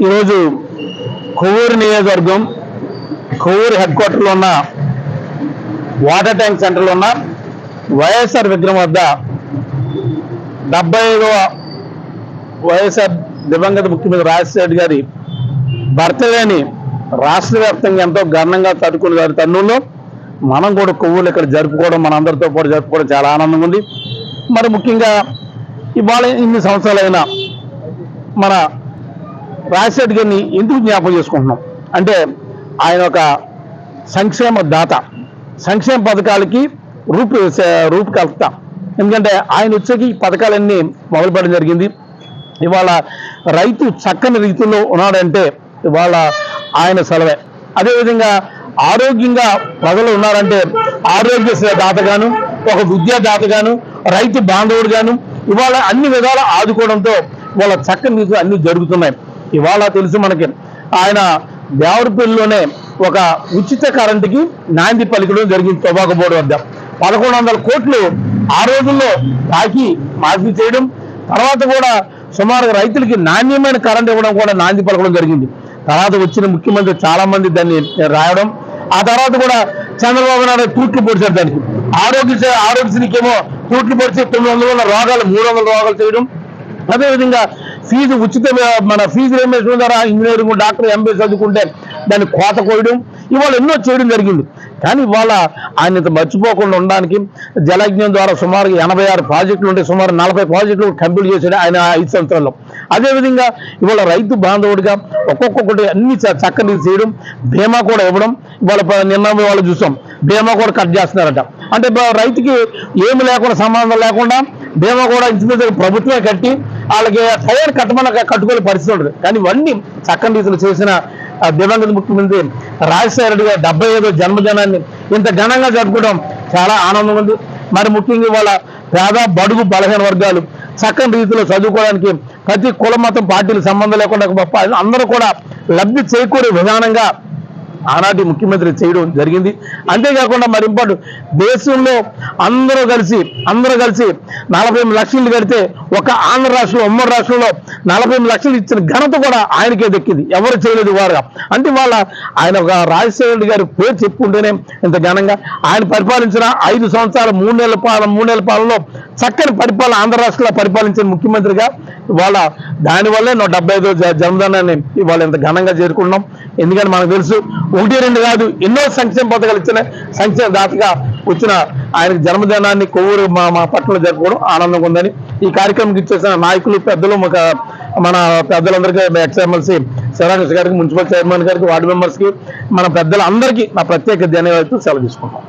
ఈరోజు కొవ్వూరు నియోజకవర్గం కొవ్వూరు హెడ్ క్వార్టర్లో ఉన్న వాటర్ ట్యాంక్ సెంటర్లో ఉన్న వైఎస్ఆర్ విగ్రహం వద్ద డెబ్బై ఐదవ వైఎస్ఆర్ దివంగత ముఖ్యమంత్రి రాజశేఖర్ గారి బర్త్డేని రాష్ట్ర వ్యాప్తంగా ఎంతో ఘనంగా తట్టుకుని గారి తన్నుల్లో మనం కూడా కొవ్వూరు ఇక్కడ జరుపుకోవడం మనందరితో పాటు జరుపుకోవడం చాలా ఆనందంగా ఉంది. మరి ముఖ్యంగా ఇవాళ ఇన్ని సంవత్సరాలైనా మన రాజశేఖర్ గారిని ఎందుకు జ్ఞాపకం చేసుకుంటున్నాం? అంటే ఆయన ఒక సంక్షేమ దాత. సంక్షేమ పథకాలకి రూపు రూపుకల్పత ఎందుకంటే ఆయన వచ్చేకి ఈ పథకాలన్నీ మొదలుపెట్టడం జరిగింది. ఇవాళ రైతు చక్కని రీతిలో ఉన్నాడంటే ఇవాళ ఆయన సెలవే. అదేవిధంగా ఆరోగ్యంగా ప్రజలు ఉన్నారంటే ఆరోగ్య దాతగాను ఒక విద్యా దాతగాను రైతు బాంధవుడుగాను ఇవాళ అన్ని విధాలు ఆదుకోవడంతో వాళ్ళ చక్కని రీతిలో అన్ని జరుగుతున్నాయి. ఇవాళ తెలుసు మనకి. ఆయన దేవరపల్లిలోనే ఒక ఉచిత కరెంటుకి నాంది పలికడం జరిగింది టొబాకో బోర్డు వద్ద. పదకొండు వందల కోట్లు ఆ రోజుల్లో తాకి మాఫీ చేయడం తర్వాత కూడా సుమారు రైతులకి నాణ్యమైన కరెంట్ ఇవ్వడం కూడా నాంది పలకడం జరిగింది. తర్వాత వచ్చిన ముఖ్యమంత్రి చాలా మంది దాన్ని రాయడం ఆ తర్వాత కూడా చంద్రబాబు నాయుడు తూట్లు పొడిచారు దానికి. ఆరోగ్య ఆరోగ్యశ్రీకేమో తూట్లు పొడిచి తొమ్మిది వందల రోగాలు మూడు వందల రోగాలు చేయడం. అదేవిధంగా ఫీజు ఉచిత మన ఫీజు రియంబర్స్మెంట్ ద్వారా ఇంజనీరింగ్ డాక్టర్ ఎంబీ చదువుకుంటే దాన్ని కోత కోయడం ఇవాళ ఎన్నో చేయడం జరిగింది. కానీ ఇవాళ ఆయన ఇంత మర్చిపోకుండా ఉండడానికి జలజ్ఞం ద్వారా సుమారు ఎనభై ఆరు ప్రాజెక్టులు ఉంటే సుమారు నలభై ప్రాజెక్టులు కంప్లీట్ చేశాడు ఆయన ఐదు సంవత్సరాల్లో. అదేవిధంగా ఇవాళ రైతు బాంధవుడిగా ఒక్కొక్కటి అన్ని చ- చక్కని చేయడం బీమా కూడా ఇవ్వడం ఇవాళ నిన్న వాళ్ళు చూసాం. బీమా కూడా కట్ చేస్తున్నారట. అంటే రైతుకి ఏమి లేకుండా సంబంధం లేకుండా బీమా కూడా ఇంచుమించు ప్రభుత్వమే కట్టి వాళ్ళకి టైర్ కట్టమని కట్టుకునే పరిస్థితి ఉండదు కానీ ఇవన్నీ చక్కని రీతిలో చేసిన దివంగత ముఖ్యమంత్రి రాజశేఖర రెడ్డి గారు డెబ్బై ఐదో జన్మదినాన్ని ఇంత ఘనంగా జరుపుకోవడం చాలా ఆనందం ఉంది. మరి ముఖ్యంగా ఇవాళ పేద బడుగు బలహీన వర్గాలు చక్కని రీతిలో చదువుకోవడానికి ప్రతి కుల మతం పార్టీలు సంబంధం లేకుండా గొప్ప. అందరూ కూడా లబ్ధి చేకూరే విధానంగా ఆనాటి ముఖ్యమంత్రి చేయడం జరిగింది. అంతేకాకుండా మరి ఇంపార్టెంట్ దేశంలో అందరూ కలిసి అందరూ కలిసి నలభై ఎనిమిది లక్షలు కడితే ఒక ఆంధ్ర రాష్ట్రంలో ఉమ్మడి రాష్ట్రంలో నలభై ఎనిమిది లక్షలు ఇచ్చిన ఘనత కూడా ఆయనకే దక్కింది. ఎవరు చేయలేదు వారుగా. అంటే వాళ్ళ ఆయన ఒక రాజశేఖర రెడ్డి గారి పేరు చెప్పుకుంటేనే ఇంత ఘనంగా ఆయన పరిపాలించిన ఐదు సంవత్సరాల మూడు నెలల పాలన మూడు నెలల పాలనలో చక్కని పరిపాలన ఆంధ్ర రాష్ట్రంలో పరిపాలించిన ముఖ్యమంత్రిగా ఇవాళ దానివల్లే నూట డెబ్బై ఐదో జన్మదినాన్ని ఇవాళ ఇంత ఘనంగా చేరుకున్నాం ఎందుకంటే మనకు తెలుసు ఒకటి రెండు కాదు ఎన్నో సంక్షేమ పథకాలు ఇచ్చిన సంక్షేమ దాతగా వచ్చిన ఆయన జన్మదినాన్ని కొవ్వూరు మా మా పట్టణంలో జరుపుకోవడం ఆనందంగా ఉందని ఈ కార్యక్రమం ఇచ్చేసిన నాయకులు పెద్దలు మన పెద్దలందరికీ ఎక్స్ఎమ్మెల్సీ శివరాకృష్ణ గారికి మున్సిపల్ చైర్మన్ గారికి వార్డు మెంబర్స్కి మన పెద్దలందరికీ నా ప్రత్యేక ధన్యవాదాలు సెలవు తీసుకుంటాం